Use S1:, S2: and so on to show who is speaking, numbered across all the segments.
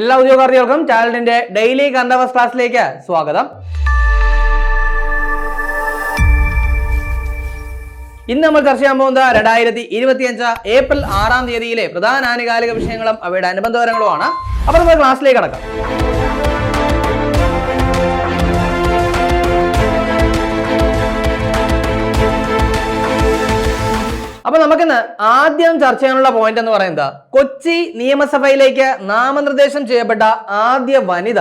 S1: എല്ലാ ഉദ്യോഗാർത്ഥികൾക്കും ചാനലിന്റെ daily current ക്ലാസ്സിലേക്ക് സ്വാഗതം. ഇന്ന് നമ്മൾ ചർച്ച ചെയ്യാൻ പോകുന്നത് രണ്ടായിരത്തി ഇരുപത്തിയഞ്ച് ഏപ്രിൽ ആറാം തീയതിയിലെ പ്രധാന ആനുകാലിക വിഷയങ്ങളും അവയുടെ അനുബന്ധപരങ്ങളുമാണ് അപ്പോൾ നമ്മൾ ക്ലാസ്സിലേക്ക് കടക്കാം. അപ്പൊ നമുക്കിന്ന് ആദ്യം ചർച്ച ചെയ്യാനുള്ള പോയിന്റ് എന്ന് പറയുന്നത് കൊച്ചി നിയമസഭയിലേക്ക് നാമനിർദ്ദേശം ചെയ്യപ്പെട്ട ആദ്യ വനിത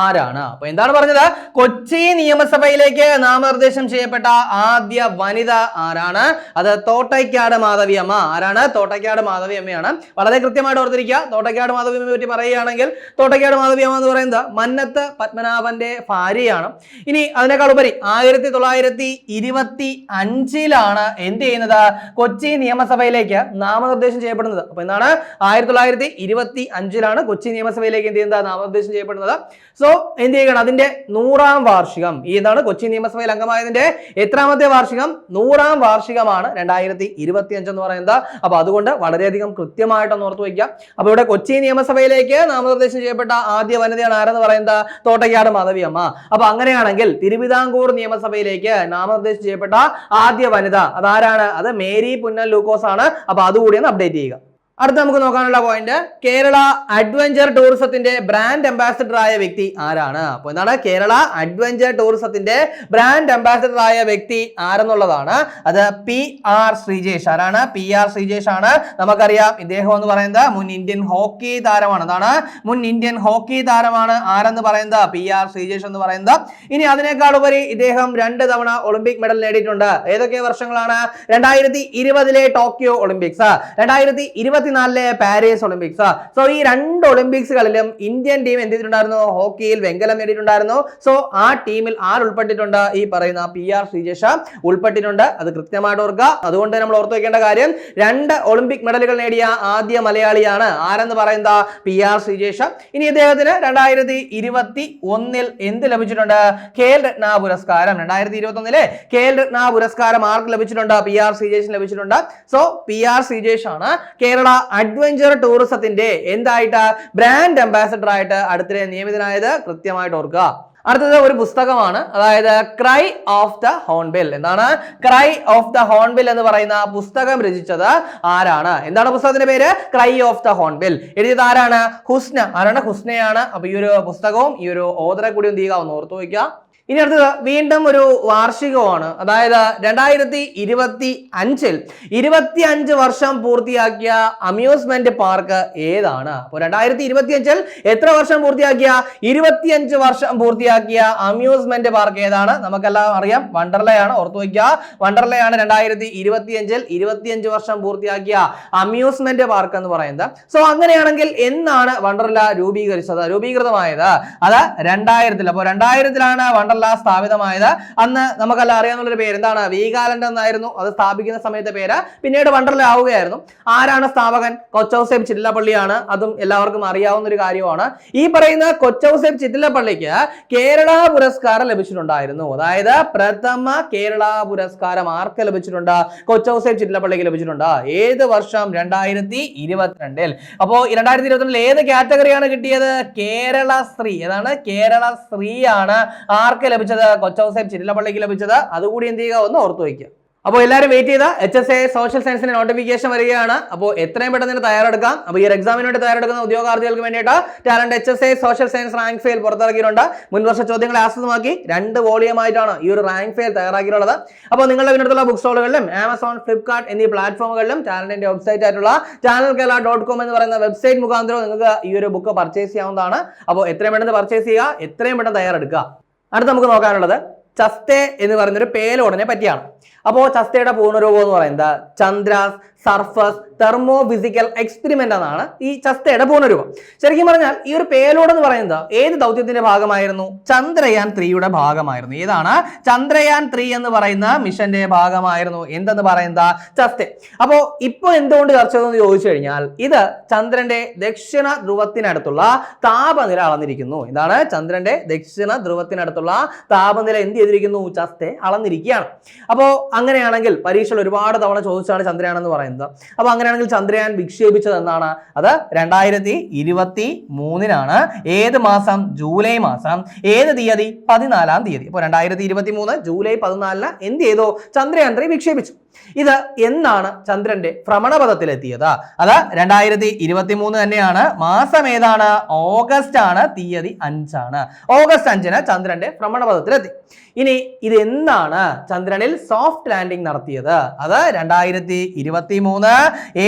S1: ആരാണ്? അപ്പൊ എന്താണ് പറഞ്ഞത്? കൊച്ചി നിയമസഭയിലേക്ക് നാമനിർദ്ദേശം ചെയ്യപ്പെട്ട ആദ്യ വനിത ആരാണ്? അത് തോട്ടയ്ക്കാട് മാധവിയമ്മ ആരാണ്? തോട്ടയ്ക്കാട് മാധവിയമ്മയാണ് വളരെ കൃത്യമായിട്ട് ഓർത്തിരിക്കുക. തോട്ടയ്ക്കാട് മാധവിയമ്മയെ പറ്റി പറയുകയാണെങ്കിൽ തോട്ടയ്ക്കാട് മാധവിയമ്മ എന്ന് പറയുന്നത് മന്നത്ത് പത്മനാഭന്റെ ഭാര്യയാണ്. ഇനി അതിനേക്കാൾ ഉപരി ആയിരത്തി തൊള്ളായിരത്തി ഇരുപത്തി അഞ്ചിലാണ് എന്ത് ചെയ്യുന്നത്? കൊച്ചി നിയമസഭയിലേക്ക് നാമനിർദ്ദേശം ചെയ്യപ്പെടുന്നത്. അപ്പൊ എന്താണ് ആയിരത്തി തൊള്ളായിരത്തി ഇരുപത്തി അഞ്ചിലാണ് കൊച്ചി നിയമസഭയിലേക്ക് എന്ത് ചെയ്യുന്നത്? നാമനിർദ്ദേശം ചെയ്യപ്പെടുന്നത്. സോ എന്ത് ചെയ്യണം? അതിന്റെ നൂറാം വാർഷികം. എന്താണ് കൊച്ചി നിയമസഭയിൽ അംഗമായതിന്റെ എത്രാമത്തെ വാർഷികം? നൂറാം വാർഷികമാണ് രണ്ടായിരത്തി ഇരുപത്തി അഞ്ച് എന്ന് പറയുന്നത്. അപ്പൊ അതുകൊണ്ട് വളരെയധികം കൃത്യമായിട്ടൊന്ന് ഓർത്ത് വയ്ക്കുക. അപ്പൊ ഇവിടെ കൊച്ചി നിയമസഭയിലേക്ക് നാമനിർദ്ദേശം ചെയ്യപ്പെട്ട ആദ്യ വനിതയാണ് ആരെന്ന് പറയുന്നത്? തോട്ടയ്ക്കാട് മാധവിയമ്മ. അപ്പൊ അങ്ങനെയാണെങ്കിൽ തിരുവിതാംകൂർ നിയമസഭയിലേക്ക് നാമനിർദ്ദേശം ചെയ്യപ്പെട്ട ആദ്യ വനിത അതാരാണ്? അത് മേരി പുന്നൽ ലൂക്കോസ് ആണ്. അപ്പൊ അതുകൂടി ഒന്ന് അപ്ഡേറ്റ് ചെയ്യുക. അടുത്ത നമുക്ക് നോക്കാനുള്ള പോയിന്റ് കേരള അഡ്വഞ്ചർ ടൂറിസത്തിന്റെ ബ്രാൻഡ് അംബാസിഡർ ആയ വ്യക്തി ആരാണ്? അപ്പോൾ എന്താണ്? കേരള അഡ്വഞ്ചർ ടൂറിസത്തിന്റെ ബ്രാൻഡ് അംബാസിഡർ ആയ വ്യക്തി ആരെന്നുള്ളതാണ്. അത് പി ആർ ശ്രീജേഷ്. ആരാണ്? പി ആർ ശ്രീജേഷ് ആണ്. നമുക്കറിയാം ഇദ്ദേഹം എന്ന് പറയുന്നത് മുൻ ഇന്ത്യൻ ഹോക്കി താരമാണ്. അതാണ് മുൻ ഇന്ത്യൻ ഹോക്കി താരമാണ് ആരെന്ന് പറയുന്നത്? പി ആർ ശ്രീജേഷ് എന്ന് പറയുന്നത്. ഇനി അതിനേക്കാൾ ഉപരി ഇദ്ദേഹം രണ്ട് തവണ ഒളിമ്പിക് മെഡൽ നേടിയിട്ടുണ്ട്. ഏതൊക്കെ വർഷങ്ങളാണ്? രണ്ടായിരത്തി ഇരുപതിലെ ടോക്കിയോ ഒളിമ്പിക്സ്. രണ്ടായിരത്തി ഇരുപത്തിനാലിലെ പാരീസ് ഒളിമ്പിക്സ്. സോ ഈ രണ്ട് ഒളിമ്പിക്സുകളിലും ഇന്ത്യൻ ടീം എന്ത് ചെയ്തിട്ടുണ്ടായിരുന്നു? ഹോക്കിയിൽ വെങ്കലം നേടിയിട്ടുണ്ടായിരുന്നു. സോ ആ ടീമിൽ ആർ ഉൾപ്പെട്ടിട്ടുണ്ട്? ഈ പറയുന്ന പി ആർ ശ്രീജേഷ ഉൾപ്പെട്ടിട്ടുണ്ട്. അത് കൃത്യമായിട്ട് ഓർക്കുക. അതുകൊണ്ട് നമ്മൾ ഓർത്തു വെക്കേണ്ട കാര്യം രണ്ട് ഒളിമ്പിക് മെഡലുകൾ നേടിയ ആദ്യ മലയാളിയാണ്. ആരെന്ന് പറയുന്ന പി ആർ ശ്രീജേഷ. ഇനി ഇദ്ദേഹത്തിന് രണ്ടായിരത്തി ഇരുപത്തി ഒന്നിൽ എന്ത് ലഭിച്ചിട്ടുണ്ട്? കെ എൽ രത്ന പുരസ്കാരം. രണ്ടായിരത്തി ഇരുപത്തി ഒന്നിലെ എൽ രത്ന പുരസ്കാരം ആർക്ക് ലഭിച്ചിട്ടുണ്ട്? പി ആർ ശ്രീജേഷിന് ലഭിച്ചിട്ടുണ്ട്. സോ പി ആർ ശ്രീജേഷ് ആണ് കേരള അഡ്വഞ്ചർ ടൂറിസത്തിന്റെ എന്തായിട്ട് ബ്രാൻഡ് അംബാസഡർ ആയിട്ട് അടുത്തിടെ നിയമിതനായത് കൃത്യമായിട്ട് ഓർക്കുക. അടുത്തത് ഒരു പുസ്തകമാണ്. അതായത് ക്രൈ ഓഫ് ദ ഹോൺബിൽ എന്താണ്? ക്രൈ ഓഫ് ദ ഹോൺബിൽ എന്ന് പറയുന്ന പുസ്തകം രചിച്ചത് ആരാണ്? എന്താണ് പുസ്തകത്തിന്റെ പേര്? ക്രൈ ഓഫ് ദ ഹോൺബിൽ എഴുതിയത് ആരാണ്? ഹുസ്ന. ആരാണ്? ഹുസ്നയാണ്. അപ്പൊ ഈ ഒരു പുസ്തകവും ഈ ഒരു ഓദറെ കൂടി എന്ത് ചെയ്യുക? ഒന്ന് ഓർത്തു വയ്ക്കുക. ഇനി അടുത്തത് വീണ്ടും ഒരു വാർഷികമാണ്. അതായത് രണ്ടായിരത്തി ഇരുപത്തി അഞ്ചിൽ ഇരുപത്തി അഞ്ച് വർഷം പൂർത്തിയാക്കിയ അമ്യൂസ്മെന്റ് പാർക്ക് ഏതാണ്? അപ്പോൾ രണ്ടായിരത്തി ഇരുപത്തി അഞ്ചിൽ എത്ര വർഷം പൂർത്തിയാക്കിയ? ഇരുപത്തിയഞ്ച് വർഷം പൂർത്തിയാക്കിയ അമ്യൂസ്മെന്റ് പാർക്ക് ഏതാണ്? നമുക്കെല്ലാം അറിയാം. വണ്ടർലയാണ് ഓർത്തു വയ്ക്കുക. വണ്ടർലയാണ് രണ്ടായിരത്തി ഇരുപത്തി അഞ്ചിൽ ഇരുപത്തിയഞ്ച് വർഷം പൂർത്തിയാക്കിയ അമ്യൂസ്മെന്റ് പാർക്ക് എന്ന് പറയുന്നത്. സോ അങ്ങനെയാണെങ്കിൽ എന്നാണ് വണ്ടർല രൂപീകരിച്ചത്? രൂപീകൃതമായത്. അത് രണ്ടായിരത്തിൽ. അപ്പോൾ രണ്ടായിരത്തിലാണ് വണ്ടർല സ്ഥാപിതമായത്. അന്ന് നമുക്കെല്ലാം അറിയാവുന്ന പേര് എന്താണ് വീഗാലൻഡ് എന്നായിരുന്നു. അത് സ്ഥാപിക്കുന്ന സമയത്തെ പേര്. പിന്നീട് വണ്ടർല ആവുകയായിരുന്നു ആരാണ് സ്ഥാപകൻ? കൊച്ചൗസേബ് ചിറ്റിലപ്പള്ളിയാണ്. അതും എല്ലാവർക്കും അറിയാവുന്ന ഒരു കാര്യമാണ്. ഈ പറയുന്ന കൊച്ചൗസേബ് ചിറ്റിലപ്പള്ളിക്ക് കേരള പുരസ്കാരം ലഭിച്ചിട്ടുണ്ടായിരുന്നു. അതായത് പ്രഥമ കേരള പുരസ്കാരം ആർക്ക് ലഭിച്ചിട്ടുണ്ട്? കൊച്ചൗസേബ് ചിറ്റിലപ്പള്ളിക്ക് ലഭിച്ചിട്ടുണ്ട്. ഏത് വർഷം? രണ്ടായിരത്തി ഇരുപത്തിരണ്ടിൽ അപ്പോ രണ്ടായിരത്തി ഇരുപത്തിരണ്ടിൽ ഏത് കാറ്റഗറിയാണ് കിട്ടിയത്? കേരള ശ്രീ. ഏതാണ്? കേരള സ്ത്രീയാണ് ആണ് ആർക്ക് ലഭിച്ചത് കൊച്ചൗസേബ് ചിരിലപ്പള്ളിക്ക് ലഭിച്ചത്. അതുകൂടി എന്ത് ചെയ്യുക? ഒന്ന് ഓർത്തു വയ്ക്കുക. അപ്പോൾ എല്ലാവരും വെയിറ്റ് ചെയ്ത. എച്ച് എസ് എ സോഷ്യൽ സയൻസിന്റെ നോട്ടിഫിക്കേഷൻ വരികയാണ്. അപ്പോൾ എത്രയും പെട്ടെന്ന് തയ്യാറെടുക്കാം. അപ്പോൾ ഈ ഒരു എക്സാമിന് വേണ്ടി തയ്യാറെടുക്കുന്ന ഉദ്യോഗാർത്ഥികൾക്ക് വേണ്ടിയിട്ട് Talent H S A social science rank file പുറത്തിറക്കിയിട്ടുണ്ട്. മുൻവർഷ ചോദ്യങ്ങളെ ആസ്പദമാക്കി രണ്ട് വോളിയമായിട്ടാണ് ഈ ഒരു റാങ്ക് ഫെയിൽ തയ്യാറാക്കിയിട്ടുള്ളത്. അപ്പോൾ നിങ്ങളുടെ വീട്ടിലുള്ള ബുക്ക് സ്റ്റോളുകളിലും ആമസോൺ ഫ്ലിപ്കാർട്ട് എന്നീ പ്ലാറ്റ്ഫോമുകളിലും ടാലന്റിന്റെ വെബ്സൈറ്റ് ആയിട്ടുള്ള ചാനൽ കേരള ഡോട്ട് കോം എന്ന് പറയുന്ന വെബ്സൈറ്റ് മുഖാന്തരം നിങ്ങൾക്ക് ഈ ഒരു ബുക്ക് പർച്ചേസ് ചെയ്യാവുന്നതാണ്. അപ്പോൾ എത്രയും പെട്ടെന്ന് പർച്ചേസ് ചെയ്യുക. എത്രയും പെട്ടെന്ന് തയ്യാറെടുക്കുക. അടുത്ത് നമുക്ക് നോക്കാനുള്ളത് ചസ്തേ എന്ന് പറയുന്നൊരു പേലോടനെ പറ്റിയാണ്. അപ്പോൾ ചസ്തയുടെ പൂർണരൂപം എന്ന് പറയുന്നത് Chandra's surface thermo physical experiment എന്നാണ് ഈ ചസ്തയുടെ പൂർണരൂപം. ശരിക്കും പറഞ്ഞാൽ ഈ ഒരു പേലോഡ് എന്ന് പറയുന്നത് ഏത് ദൗത്യത്തിന്റെ ഭാഗമായിരുന്നു? ചന്ദ്രയാൻ ത്രീയുടെ ഭാഗമായിരുന്നു. ഏതാണ്? ചന്ദ്രയാൻ ത്രീ എന്ന് പറയുന്ന മിഷന്റെ ഭാഗമായിരുന്നു. എന്തെന്ന് പറയുന്ന ചസ്തെ അപ്പോ ഇപ്പോൾ എന്തുകൊണ്ട് ചർച്ച ചെയ്തെന്ന് ചോദിച്ചു കഴിഞ്ഞാൽ ഇത് ചന്ദ്രന്റെ ദക്ഷിണ ധ്രുവത്തിനടുത്തുള്ള താപനില അളന്നിരിക്കുന്നു. ഇതാണ് ചന്ദ്രന്റെ ദക്ഷിണ ധ്രുവത്തിനടുത്തുള്ള താപനില എന്ത് ചെയ്തിരിക്കുന്നു? ചസ്തെ അളന്നിരിക്കുകയാണ്. അപ്പോൾ അങ്ങനെയാണെങ്കിൽ പരീക്ഷയിൽ ഒരുപാട് തവണ ചോദിച്ചാണ് ചന്ദ്രയാണെന്ന് പറയുന്നത്. പറയുന്നത് അപ്പൊ അങ്ങനെയാണെങ്കിൽ ചന്ദ്രയാൻ വിക്ഷേപിച്ചത് എന്നാണ് അത് രണ്ടായിരത്തി ഇരുപത്തി മൂന്നിനാണ് ഏത് മാസം? ജൂലൈ മാസം. ഏത് തീയതി? പതിനാലാം തീയതി. അപ്പോൾ രണ്ടായിരത്തി ഇരുപത്തി മൂന്ന് ജൂലൈ പതിനാലിന് എന്ത് ചെയ്തു? ചന്ദ്രയാൻ ത്രീ വിക്ഷേപിച്ചു. ഇത് എന്നാണ് ചന്ദ്രന്റെ ഭ്രമണപഥത്തിലെത്തിയത്? അത് രണ്ടായിരത്തി ഇരുപത്തി മൂന്ന് തന്നെയാണ്. മാസം ഏതാണ്? ഓഗസ്റ്റ് ആണ്. തീയതി അഞ്ചാണ്. ഓഗസ്റ്റ് അഞ്ചിന് ചന്ദ്രന്റെ ഭ്രമണപഥത്തിലെത്തി. ഇനി ഇത് എന്നാണ് ചന്ദ്രനിൽ സോഫ്റ്റ് ലാൻഡിംഗ് നടത്തിയത്? അത് രണ്ടായിരത്തി ഇരുപത്തി മൂന്ന്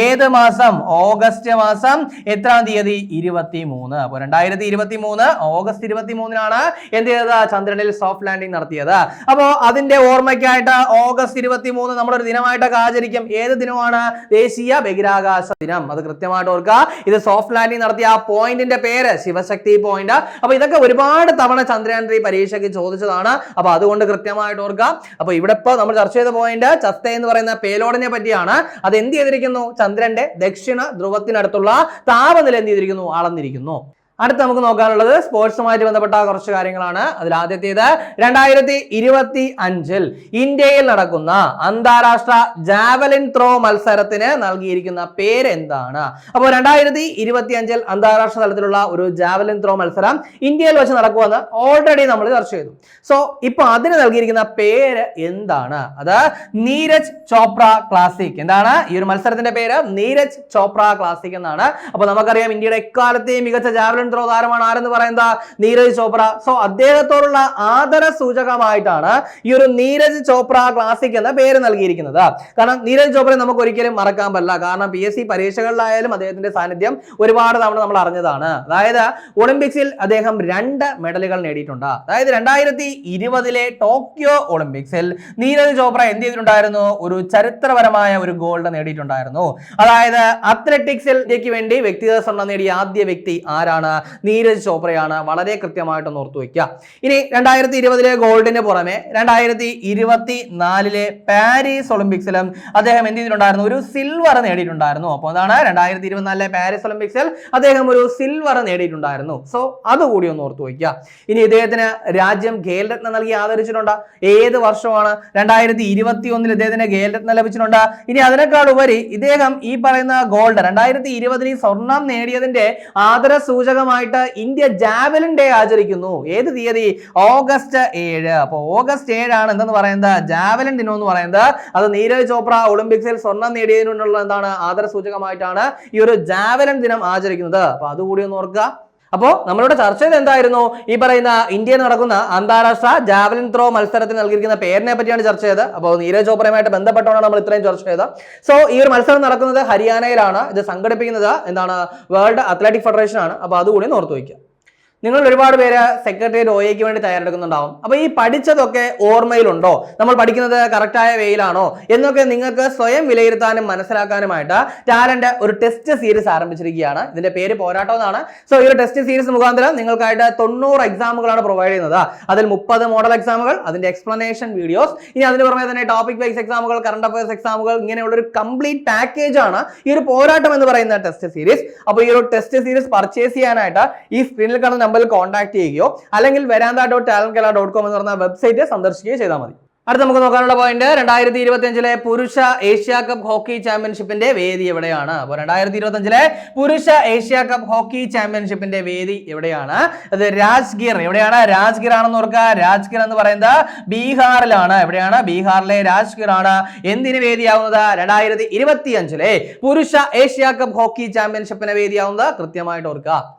S1: ഏത് മാസം? ഓഗസ്റ്റ് മാസം. എത്രാം തീയതി? ഇരുപത്തി മൂന്ന് അപ്പോൾ രണ്ടായിരത്തി ഇരുപത്തി മൂന്ന് ഓഗസ്റ്റ് ഇരുപത്തി മൂന്നിനാണ് എന്ത് ചെയ്തത്? ചന്ദ്രനിൽ സോഫ്റ്റ് ലാൻഡിംഗ് നടത്തിയത്. അപ്പോൾ അതിന്റെ ഓർമ്മയ്ക്കായിട്ട് ഓഗസ്റ്റ് ഇരുപത്തി മൂന്ന് നമ്മളൊരു ദിനമായിട്ടൊക്കെ ആചരിക്കും. ഏത് ദിനമാണ്? ദേശീയ ബഹിരാകാശ ദിനം. അത് കൃത്യമായിട്ട് ഓർക്കുക. ഇത് സോഫ്റ്റ് ലാൻഡിംഗ് നടത്തിയ ആ പോയിന്റിന്റെ പേര് ശിവശക്തി പോയിന്റ്. അപ്പൊ ഇതൊക്കെ ഒരുപാട് തവണ ചന്ദ്രയാൻ പരീക്ഷയ്ക്ക് ചോദിച്ചതാണ്. അപ്പൊ അതുകൊണ്ട് കൃത്യമായിട്ട് ഓർക്കുക. അപ്പൊ ഇവിടെ ഇപ്പൊ നമ്മൾ ചർച്ച ചെയ്ത പോയിന്റ് ചസ്ത എന്ന് പറയുന്ന പേലോഡിനെ പറ്റിയാണ്. അത് എന്ത് ചെയ്തിരിക്കുന്നു? ചന്ദ്രന്റെ ദക്ഷിണ ധ്രുവത്തിനടുത്തുള്ള താപനില എന്ത് ചെയ്തിരിക്കുന്നു? അളന്നിരിക്കുന്നു. അടുത്ത് നമുക്ക് നോക്കാനുള്ളത് സ്പോർട്സുമായിട്ട് ബന്ധപ്പെട്ട കുറച്ച് കാര്യങ്ങളാണ്. അതിൽ ആദ്യത്തേത് രണ്ടായിരത്തി ഇരുപത്തി അഞ്ചിൽ ഇന്ത്യയിൽ നടക്കുന്ന അന്താരാഷ്ട്ര ജാവലിൻ ത്രോ മത്സരത്തിന് നൽകിയിരിക്കുന്ന പേര് എന്താണ് അപ്പോൾ രണ്ടായിരത്തി ഇരുപത്തി അഞ്ചിൽ അന്താരാഷ്ട്ര തലത്തിലുള്ള ഒരു ജാവലിൻ ത്രോ മത്സരം ഇന്ത്യയിൽ വെച്ച് നടക്കുമെന്ന് ഓൾറെഡി നമ്മൾ ചർച്ച ചെയ്തു. സോ ഇപ്പൊ അതിന് നൽകിയിരിക്കുന്ന പേര് എന്താണ്? അത് നീരജ് ചോപ്ര ക്ലാസിക്. എന്താണ്? ഈ ഒരു മത്സരത്തിന്റെ പേര് നീരജ് ചോപ്ര ക്ലാസിക് എന്നാണ്. അപ്പൊ നമുക്കറിയാം ഇന്ത്യയുടെ എക്കാലത്തെയും മികച്ച ജാവലിൻ ത്രോ താരമാണ് ആരെന്ന് പറയുന്നത് നീരജ് ചോപ്ര. സോ അദ്ദേഹത്തോടുള്ള ആദര സൂചകമായിട്ടാണ് ഈ ഒരു നീരജ് ചോപ്ര ക്ലാസിക് എന്ന പേര് നൽകിയിരിക്കുന്നത്. കാരണം നീരജ് ചോപ്രയെ നമുക്ക് ഒരിക്കലും മറക്കാൻ പറ്റില്ല. കാരണം പി എസ് സി പരീക്ഷകളിലായാലും അദ്ദേഹത്തിന്റെ സാന്നിധ്യം ഒരുപാട് തവണ നമ്മൾ അറിഞ്ഞതാണ്. അതായത് ഒളിമ്പിക്സിൽ അദ്ദേഹം രണ്ട് മെഡലുകൾ നേടിയിട്ടുണ്ട്. അതായത് രണ്ടായിരത്തി ഇരുപതിലെ ടോക്കിയോ ഒളിമ്പിക്സിൽ നീരജ് ചോപ്ര എന്ത് ചെയ്തിട്ടുണ്ടായിരുന്നു? ഒരു ചരിത്രപരമായ ഒരു ഗോൾഡ് നേടിയിട്ടുണ്ടായിരുന്നു. അതായത് അത്ലറ്റിക്സിൽ ഇന്ത്യയ്ക്ക് വേണ്ടി വ്യക്തിഗത സ്വർണം നേടിയ ആദ്യ വ്യക്തി ആരാണ്? നീരജ് ചോപ്രയാണ് വളരെ കൃത്യമായിട്ട് ഓർത്തു വയ്ക്കുക ഇനി രണ്ടായിരത്തി ഇരുപതിലെ ഗോൾഡിന് പുറമെ രണ്ടായിരത്തി ഇരുപത്തി നാലിലെ പാരീസ് ഒളിമ്പിക്സിലും അദ്ദേഹം എന്ത് ചെയ്തിട്ടുണ്ടായിരുന്നു? ഒരു സിൽവർ നേടിയിട്ടുണ്ടായിരുന്നു. അപ്പോൾ അതാണ് രണ്ടായിരത്തി ഇരുപത്തിനാലിലെ പാരീസ് ഒളിമ്പിക്സിൽ അദ്ദേഹം ഒരു സിൽവർ നേടിയിട്ടുണ്ടായിരുന്നു. സോ അതുകൂടി ഒന്ന് ഓർത്തു വയ്ക്കുക ഇനി ഇദ്ദേഹത്തിന് രാജ്യം ഖേൽരത്ന നൽകി ആദരിച്ചിട്ടുണ്ട്. ഏത് വർഷമാണ്? രണ്ടായിരത്തി ഇരുപത്തി ഒന്നിൽ ഇദ്ദേഹത്തിന് ഖേൽരത്ന ലഭിച്ചിട്ടുണ്ട്. ഇനി അതിനേക്കാൾ ഉപരി ഇദ്ദേഹം ഈ പറയുന്ന ഗോൾഡ് രണ്ടായിരത്തി ഇരുപതിൽ സ്വർണം നേടിയതിന്റെ ആദര സൂചകമായിട്ട് ഇന്ത്യ ജാവലിൻ ഡേ ആചരിക്കുന്നു. ഏത് തീയതി? ഓഗസ്റ്റ് ഏഴ്. അപ്പോൾ ഓഗസ്റ്റ് ഏഴാണ് എന്തെന്ന് പറയുന്നത്? ജാവലിൻ ദിനം എന്ന് പറയുന്നത്. അത് നീരജ് ചോപ്ര ഒളിമ്പിക്സിൽ സ്വർണം നേടിയതിനുള്ള എന്താണ് ആദരസൂചകമായിട്ടാണ് ഈ ഒരു ജാവലിൻ ദിനം ആചരിക്കുന്നത്. അപ്പൊ അതുകൂടി ഒന്ന് ഓർക്കുക. അപ്പോൾ നമ്മളുടെ ചർച്ച ചെയ്ത് എന്തായിരുന്നു ഈ പറയുന്ന ഇന്ത്യയിൽ നടക്കുന്ന അന്താരാഷ്ട്ര ജാവലിൻ ത്രോ മത്സരത്തിന് നൽകിയിരിക്കുന്ന പേരിനെ പറ്റിയാണ് ചർച്ച ചെയ്തത്. അപ്പോൾ നീരജ് ചോപ്രയുമായിട്ട് ബന്ധപ്പെട്ടാണ് നമ്മൾ ഇത്രയും ചർച്ച ചെയ്തത്. സോ ഈ ഒരു മത്സരം നടക്കുന്നത് ഹരിയാനയിലാണ്. ഇത് സംഘടിപ്പിക്കുന്നത് എന്താണ്? വേൾഡ് അത്ലറ്റിക് ഫെഡറേഷൻ ആണ് അപ്പോൾ അതുകൂടി ഓർത്ത് വയ്ക്കുക. നിങ്ങൾ ഒരുപാട് പേര് സെക്രട്ടേറിയറ്റ് ഒ എക്ക് വേണ്ടി തയ്യാറെടുക്കുന്നുണ്ടാവും. അപ്പൊ ഈ പഠിച്ചതൊക്കെ ഓർമ്മയിലുണ്ടോ? നമ്മൾ പഠിക്കുന്നത് കറക്റ്റായ വേയിലാണോ? എന്നൊക്കെ നിങ്ങൾക്ക് സ്വയം വിലയിരുത്താനും മനസ്സിലാക്കാനുമായിട്ട് ടാലന്റ് ഒരു ടെസ്റ്റ് സീരീസ് ആരംഭിച്ചിരിക്കുകയാണ്. ഇതിന്റെ പേര് പോരാട്ടം എന്നാണ് സോ ഈ ഒരു ടെസ്റ്റ് സീരീസ് മുഖാന്തരം നിങ്ങൾക്കായിട്ട് തൊണ്ണൂറ് എക്സാമുകളാണ് പ്രൊവൈഡ് ചെയ്യുന്നത്. അതിൽ മുപ്പത് മോഡൽ എക്സാമുകൾ അതിന്റെ എക്സ്പ്ലനേഷൻ വീഡിയോസ് ഇനി അതിന് പുറമെ തന്നെ ടോപ്പിക് വൈസ് എക്സാമുകൾ കറണ്ട് അഫയേഴ്സ് എക്സാമുകൾ ഇങ്ങനെയുള്ള ഒരു കംപ്ലീറ്റ് പാക്കേജ് ആണ് ഈ ഒരു പോരാട്ടം എന്ന് പറയുന്ന ടെസ്റ്റ് സീരീസ് അപ്പോൾ ഈ ഒരു ടെസ്റ്റ് സീരീസ് പർച്ചേസ് ചെയ്യാനായിട്ട് ഈ സ്ക്രീനിൽ കാണുന്ന നമ്പറിൽ കോൺടാക്ട് ചെയ്യുകയോ അല്ലെങ്കിൽ Varantha dot talent dot com എന്ന് പറഞ്ഞ വെബ്സൈറ്റ് സന്ദർശിക്കുകയോ ചെയ്താൽ മതി. അടുത്ത നമുക്ക് നോക്കാനുള്ള പോയിന്റ് രണ്ടായിരത്തി ഇരുപത്തിയഞ്ചിലെ പുരുഷ ഏഷ്യ കപ്പ് ഹോക്കി ചാമ്പ്യൻഷിപ്പിന്റെ വേദി എവിടെയാണ്? അപ്പോൾ രണ്ടായിരത്തി ഇരുപത്തിയഞ്ചിലെ പുരുഷ ഏഷ്യ കപ്പ് ഹോക്കി ചാമ്പ്യൻഷിപ്പിന്റെ വേദി എവിടെയാണ്? അത് രാജ്ഗിർ. എവിടെയാണ്? രാജ്ഗിർ ആണെന്ന് ഓർക്കുക. രാജ്ഗിർ എന്ന് പറയുന്നത് ബീഹാറിലാണ്. എവിടെയാണ്? ബീഹാറിലെ രാജ്ഗിർ ആണ്. എന്തിന് വേദിയാവുന്നത്? രണ്ടായിരത്തി ഇരുപത്തിയഞ്ചിലെ പുരുഷ ഏഷ്യ കപ്പ് ഹോക്കി ചാമ്പ്യൻഷിപ്പിന് വേദിയാവുന്നത് കൃത്യമായിട്ട് ഓർക്കുക.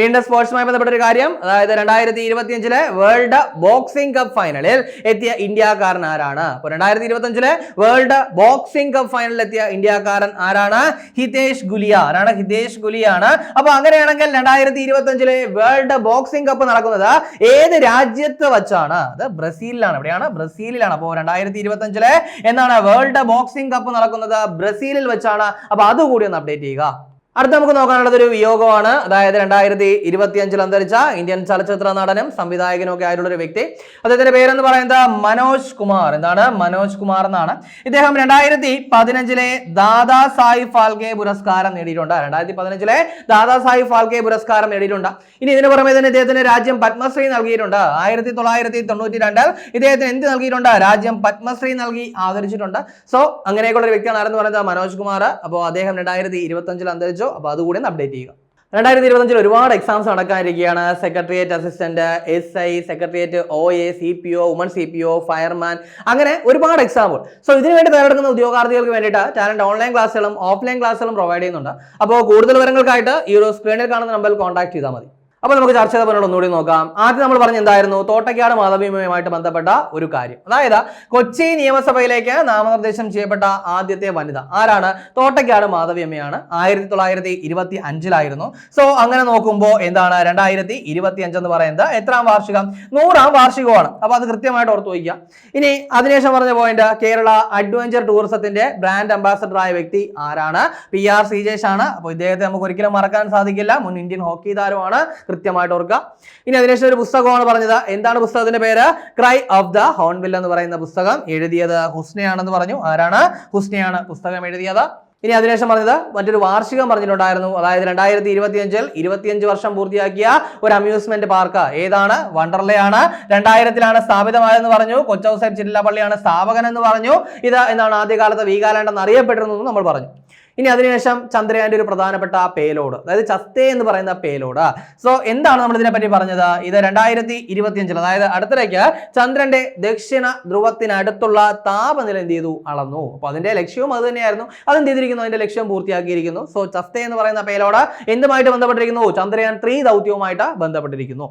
S1: വീണ്ടും സ്പോർട്സുമായി ബന്ധപ്പെട്ട ഒരു കാര്യം. അതായത് രണ്ടായിരത്തി ഇരുപത്തി അഞ്ചിലെ വേൾഡ് ബോക്സിംഗ് കപ്പ് ഫൈനലിൽ എത്തിയ ഇന്ത്യക്കാരൻ ആരാണ്? അപ്പോൾ രണ്ടായിരത്തി ഇരുപത്തി അഞ്ചിലെ വേൾഡ് ബോക്സിംഗ് കപ്പ് ഫൈനലിൽ എത്തിയ ഇന്ത്യക്കാരൻ ആരാണ്? ഹിതേഷ് ഗുലിയ. ആരാണ്? ഹിതേഷ് ഗുലിയാണ്. അപ്പൊ അങ്ങനെയാണെങ്കിൽ രണ്ടായിരത്തി ഇരുപത്തി അഞ്ചിലെ വേൾഡ് ബോക്സിംഗ് കപ്പ് നടക്കുന്നത് ഏത് രാജ്യത്ത് വെച്ചാണ്? അത് ബ്രസീലിലാണ്. എവിടെയാണ്? ബ്രസീലിലാണ്. അപ്പോൾ രണ്ടായിരത്തി ഇരുപത്തി അഞ്ചിലെ എന്താണ് വേൾഡ് ബോക്സിംഗ് കപ്പ് നടക്കുന്നത് ബ്രസീലിൽ വെച്ചാണ്. അപ്പൊ അതുകൂടി ഒന്ന് അപ്ഡേറ്റ് ചെയ്യുക. അടുത്ത നമുക്ക് നോക്കാനുള്ളത് ഒരു വിയോഗമാണ്. അതായത് രണ്ടായിരത്തി ഇരുപത്തി അഞ്ചിൽ അന്തരിച്ച ഇന്ത്യൻ ചലച്ചിത്ര നടനും സംവിധായകനും ഒക്കെ ആയിട്ടുള്ള ഒരു വ്യക്തി. അദ്ദേഹത്തിന്റെ പേരെന്ന് പറയുന്നത് മനോജ് കുമാർ. എന്താണ്? മനോജ് കുമാർ എന്നാണ്. ഇദ്ദേഹം രണ്ടായിരത്തി പതിനഞ്ചിലെ ദാദാ സാഹിബ് ഫാൽക്കെ പുരസ്കാരം നേടിയിട്ടുണ്ട്. രണ്ടായിരത്തി പതിനഞ്ചിലെ ദാദാ സാഹിബ് ഫാൽക്കെ പുരസ്കാരം നേടിയിട്ടുണ്ട്. ഇനി ഇതിന് പുറമെ തന്നെ ഇദ്ദേഹത്തിന് രാജ്യം പത്മശ്രീ നൽകിയിട്ടുണ്ട്. ആയിരത്തി തൊള്ളായിരത്തി തൊണ്ണൂറ്റി രണ്ടിൽ ഇദ്ദേഹത്തിന് എന്ത് നൽകിയിട്ടുണ്ട്? രാജ്യം പത്മശ്രീ നൽകി ആദരിച്ചിട്ടുണ്ട്. സോ അങ്ങനെയൊക്കെയുള്ള ഒരു വ്യക്തിയാണ് ആരെന്ന് പറയുന്നത് മനോജ് കുമാർ. അപ്പോൾ അദ്ദേഹം രണ്ടായിരത്തി ഇരുപത്തി അഞ്ചിൽ അന്തരിച്ചു അപ്പോൾ അതുകൂടി ഒന്ന് അപ്ഡേറ്റ് ചെയ്യുക. രണ്ടായിരത്തി ഇരുപത്തഞ്ചിൽ ഒരുപാട് exams നടക്കാനിരിക്കുകയാണ്. Secretariat assistant S I secretariat O A C P O woman C P O fireman അങ്ങനെ ഒരുപാട് എക്സാമുകൾ സോ ഇതിനു വേണ്ടി തയ്യാറെടുക്കുന്ന ഉദ്യോഗാർത്ഥികൾക്ക് വേണ്ടിയിട്ട് ടാലന്റ് ഓൺലൈൻ ക്ലാസ്സുകളും ഓഫ്ലൈൻ ക്ലാസ്സുകളും പ്രൊവൈഡ് ചെയ്യുന്നുണ്ട്. അപ്പോൾ കൂടുതൽ വിവരങ്ങൾക്കായിട്ട് ഈ ഒരു സ്ക്രീനിൽ കാണുന്ന നമ്പറിൽ കോൺടാക്ട് ചെയ്താൽ മതി. അപ്പോൾ നമുക്ക് ചർച്ച ചെയ്ത പോലെ ഒന്നുകൂടി നോക്കാം. ആദ്യം നമ്മൾ പറഞ്ഞ എന്തായിരുന്നു? തോട്ടക്കാട് മാധവിയുമായിട്ട് ബന്ധപ്പെട്ട ഒരു കാര്യം. അതായത് കൊച്ചി നിയമസഭയിലേക്ക് നാമനിർദ്ദേശം ചെയ്യപ്പെട്ട ആദ്യത്തെ വനിത ആരാണ്? തോട്ടക്കാട് മാധവിയമ്മയാണ്. ആയിരത്തി തൊള്ളായിരത്തി ഇരുപത്തി അഞ്ചിലായിരുന്നു സോ അങ്ങനെ നോക്കുമ്പോൾ എന്താണ്? രണ്ടായിരത്തി ഇരുപത്തി അഞ്ച് എന്ന് പറയുന്നത് എത്രാം വാർഷികം? നൂറാം വാർഷികമാണ്. അപ്പോൾ അത് കൃത്യമായിട്ട് ഓർത്തു വയ്ക്കുക. ഇനി അതിനുശേഷം പറഞ്ഞ പോയിന്റ് കേരള അഡ്വഞ്ചർ ടൂറിസത്തിന്റെ ബ്രാൻഡ് അംബാസഡർ ആയ വ്യക്തി ആരാണ്? പി ആർ ശ്രീജേഷ് ആണ്. അപ്പോൾ ഇദ്ദേഹത്തെ നമുക്ക് ഒരിക്കലും മറക്കാൻ സാധിക്കില്ല. മുൻ ഇന്ത്യൻ ഹോക്കി താരമാണ് കൃത്യമായിട്ട് ഓർക്കുക. ഇനി അതിനുശേഷം ഒരു പുസ്തകമാണ് പറഞ്ഞത്. എന്താണ് പുസ്തകത്തിന്റെ പേര്? ക്രൈ ഓഫ് ദ ഹോൺവിൽ എന്ന് പറയുന്ന പുസ്തകം എഴുതിയത് ഹുസ്നയാണെന്ന് പറഞ്ഞു. ആരാണ്? ഹുസ്നയാണ് പുസ്തകം എഴുതിയത്. ഇനി അതിനുശേഷം പറഞ്ഞത് മറ്റൊരു വാർഷികം പറഞ്ഞിട്ടുണ്ടായിരുന്നു. അതായത് രണ്ടായിരത്തി ഇരുപത്തിയഞ്ചിൽ ഇരുപത്തിയഞ്ച് വർഷം പൂർത്തിയാക്കിയ ഒരു അമ്യൂസ്മെന്റ് പാർക്ക് ഏതാണ്? വണ്ടർലേ ആണ് രണ്ടായിരത്തിലാണ് സ്ഥാപിതമായതെന്ന് പറഞ്ഞു. കൊച്ചൗസൈബ് ചില്ലാപ്പള്ളിയാണ് സ്ഥാപകൻ എന്ന് പറഞ്ഞു. ഇത് എന്താണ് ആദ്യകാലത്ത് വീഗാലാൻഡ് എന്ന് അറിയപ്പെട്ടിരുന്നു നമ്മൾ പറഞ്ഞു. ഇനി അതിനുശേഷം ചന്ദ്രയാന്റെ ഒരു പ്രധാനപ്പെട്ട പേലോഡ് അതായത് ചസ്തേ എന്ന് പറയുന്ന പേലോഡ് സോ എന്താണ് നമ്മൾ ഇതിനെ പറ്റി പറഞ്ഞത്? ഇത് രണ്ടായിരത്തി ഇരുപത്തിയഞ്ചിൽ അതായത് അടുത്തിടയ്ക്ക് ചന്ദ്രന്റെ ദക്ഷിണ ധ്രുവത്തിനടുത്തുള്ള താപനില എന്ത് ചെയ്തു? അളന്നു. അപ്പൊ അതിന്റെ ലക്ഷ്യവും അത് തന്നെയായിരുന്നു. അത് എന്ത് ചെയ്തിരിക്കുന്നു? അതിന്റെ ലക്ഷ്യം പൂർത്തിയാക്കിയിരിക്കുന്നു. സോ ചസ്തേ എന്ന് പറയുന്ന പേലോഡ് എന്തുമായിട്ട് ബന്ധപ്പെട്ടിരിക്കുന്നു? ചന്ദ്രയാൻ ത്രീ ദൗത്യവുമായിട്ട് ബന്ധപ്പെട്ടിരിക്കുന്നു.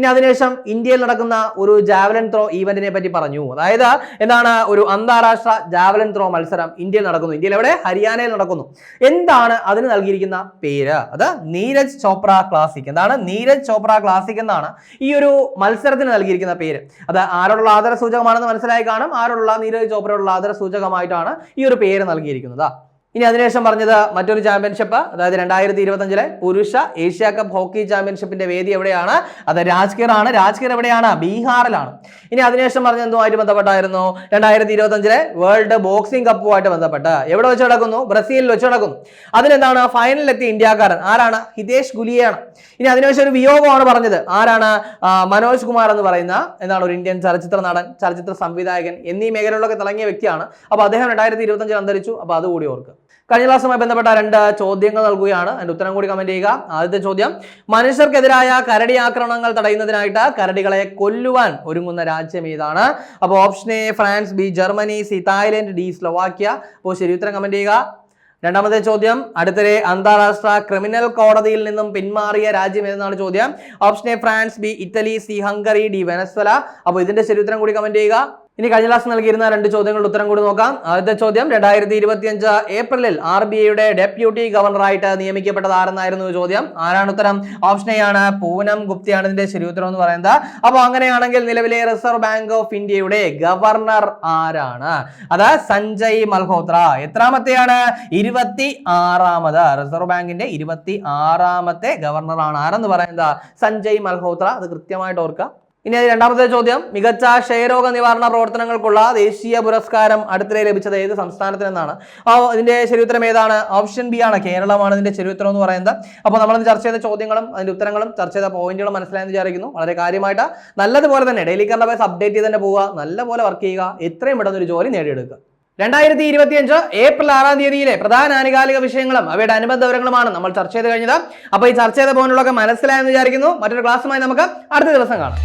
S1: ഇനി അതിനുശേഷം ഇന്ത്യയിൽ നടക്കുന്ന ഒരു ജാവലൻ ത്രോ ഈവന്റിനെ പറ്റി പറഞ്ഞു. അതായത് എന്താണ് ഒരു അന്താരാഷ്ട്ര ജാവലൻ ത്രോ മത്സരം ഇന്ത്യയിൽ നടക്കുന്നു. ഇന്ത്യയിൽ എവിടെ? ഹരിയാനയിൽ നടക്കുന്നു. എന്താണ് അതിന് നൽകിയിരിക്കുന്ന പേര്? അത് നീരജ് ചോപ്ര ക്ലാസിക് എന്താണ്? നീരജ് ചോപ്ര ക്ലാസിക് എന്നാണ് ഈ ഒരു മത്സരത്തിന് നൽകിയിരിക്കുന്ന പേര്. അത് ആരോടുള്ള ആദര സൂചകമാണെന്ന് മനസ്സിലായി കാണും. ആരോടുള്ള നീരജ് ചോപ്രയോടുള്ള ആദര സൂചകമായിട്ടാണ് ഈ ഒരു പേര് നൽകിയിരിക്കുന്നത്. ഇനി അതിനുശേഷം പറഞ്ഞത് മറ്റൊരു ചാമ്പ്യൻഷിപ്പ് അതായത് രണ്ടായിരത്തി ഇരുപത്തഞ്ചിലെ പുരുഷ ഏഷ്യ കപ്പ് ഹോക്കി ചാമ്പ്യൻഷിപ്പിന്റെ വേദി എവിടെയാണ്? അത് രാജ്കീർ ആണ് രാജ്കീർ എവിടെയാണ്? ബീഹാറിലാണ്. ഇനി അതിനുശേഷം പറഞ്ഞ എന്തുമായിട്ട് ബന്ധപ്പെട്ടായിരുന്നു? രണ്ടായിരത്തി ഇരുപത്തഞ്ചിലെ വേൾഡ് ബോക്സിംഗ് കപ്പുമായിട്ട് ബന്ധപ്പെട്ട്. എവിടെ വെച്ച് നടക്കുന്നു? ബ്രസീലിൽ വെച്ച് നടക്കുന്നു. അതിനെന്താണ്? ഫൈനലിലെത്തിയ ഇന്ത്യക്കാരൻ ആരാണ്? ഹിതേഷ് ഗുലിയാണ്. ഇനി അതിനുശേഷം ഒരു വിയോഗമാണ് പറഞ്ഞത്. ആരാണ്? മനോജ് കുമാർ എന്ന് പറയുന്ന എന്താണ് ഒരു ഇന്ത്യൻ ചലച്ചിത്ര നടൻ ചലച്ചിത്ര സംവിധായകൻ എന്നീ മേഖലകളിലൊക്കെ തിളങ്ങിയ വ്യക്തിയാണ്. അപ്പോൾ അദ്ദേഹം രണ്ടായിരത്തി ഇരുപത്തഞ്ചിൽ അന്തരിച്ചു. അപ്പോൾ അതുകൂടി ഓർക്കുക. കഴിഞ്ഞ ക്ലാസ്സുമായി ബന്ധപ്പെട്ട രണ്ട് ചോദ്യങ്ങൾ നൽകുകയാണ്. അതിന്റെ ഉത്തരം കൂടി കമന്റ് ചെയ്യുക. ആദ്യത്തെ ചോദ്യം മനുഷ്യർക്കെതിരായ കരടി ആക്രമണങ്ങൾ തടയുന്നതിനായിട്ട് കരടികളെ കൊല്ലുവാൻ ഒരുങ്ങുന്ന രാജ്യം ഏതാണ്? അപ്പോൾ option A France B Germany C Thailand D Slovakia. അപ്പോൾ ശരി ഉത്തരം കമന്റ് ചെയ്യുക. രണ്ടാമത്തെ ചോദ്യം അടുത്തിടെ അന്താരാഷ്ട്ര ക്രിമിനൽ കോടതിയിൽ നിന്നും പിന്മാറിയ രാജ്യം ഏതെന്നാണ് ചോദ്യം? Option A France B Italy C Hungary D Venezuela. അപ്പോൾ ഇതിന്റെ ശരി ഉത്തരം കൂടി കമന്റ് ചെയ്യുക. ഇനി കഴിഞ്ഞ ക്ലാസ് നൽകിയിരുന്ന രണ്ട് ചോദ്യങ്ങളുടെ ഉത്തരം കൂടി നോക്കാം. ആദ്യത്തെ ചോദ്യം രണ്ടായിരത്തി ഇരുപത്തി അഞ്ച് ഏപ്രിലിൽ ആർ ബി ഐയുടെ ഡെപ്യൂട്ടി ഗവർണറായിട്ട് നിയമിക്കപ്പെട്ടത് ആരെന്നായിരുന്നു ചോദ്യം. ആരാണ് ഉത്തരം? ഓപ്ഷൻ എ ആണ് പൂനം ഗുപ്തയാണ് ഇതിന്റെ ശരി ഉത്തരം എന്ന് പറയുന്നത്. അപ്പോൾ അങ്ങനെയാണെങ്കിൽ നിലവിലെ റിസർവ് ബാങ്ക് ഓഫ് ഇന്ത്യയുടെ ഗവർണർ ആരാണ്? അത് സഞ്ജയ് മൽഹോത്ര. എത്രാമത്തെയാണ്? ഇരുപത്തി ആറാമത് റിസർവ് ബാങ്കിന്റെ ഇരുപത്തി ആറാമത്തെ ഗവർണറാണ്. ആരെന്ന് പറയുന്നത്? സഞ്ജയ് മൽഹോത്ര. അത് കൃത്യമായിട്ട് ഓർക്കുക. ഇനി രണ്ടാമത്തെ ചോദ്യം. മികച്ച ക്ഷയരോഗ നിവാരണ പ്രവർത്തനങ്ങൾക്കുള്ള ദേശീയ പുരസ്കാരം അടുത്തിടെ ലഭിച്ചത് ഏത് സംസ്ഥാനത്തിൽ നിന്നാണ് ആ ഇതിന്റെ ശരിയുത്തരം ഏതാണ്? ഓപ്ഷൻ ബി ആണ്. കേരളമാണ് ഇതിന്റെ ശരിയുത്തരം എന്ന് പറയുന്നത്. അപ്പോൾ നമ്മൾ ചർച്ച ചെയ്ത ചോദ്യങ്ങളും അതിന്റെ ഉത്തരങ്ങളും ചർച്ച ചെയ്ത പോയിന്റുകളും മനസ്സിലായെന്ന് വിചാരിക്കുന്നു. വളരെ കാര്യമായിട്ട് നല്ലതുപോലെ തന്നെ ഡെയിലി കറണ്ട് അഫയേഴ്സ് അപ്ഡേറ്റ് ചെയ്ത് തന്നെ പോവുക. നല്ലപോലെ വർക്ക് ചെയ്യുക. എത്രയും പെട്ടെന്ന് ഒരു ജോലി നേടിയെടുക്കുക. രണ്ടായിരത്തി ഇരുപത്തിയഞ്ച് ഏപ്രിൽ ആറാം തീയതിയിലെ പ്രധാന ആനുകാലിക വിഷയങ്ങളും അവയുടെ അനുബന്ധ വിവരങ്ങളുമാണ് നമ്മൾ ചർച്ച ചെയ്ത് കഴിഞ്ഞത്. അപ്പോൾ ഈ ചർച്ച ചെയ്ത പോയിന്റുകളൊക്കെ മനസ്സിലായെന്ന് വിചാരിക്കുന്നു. മറ്റൊരു ക്ലാസ്സുമായി നമുക്ക് അടുത്ത ദിവസം കാണാം.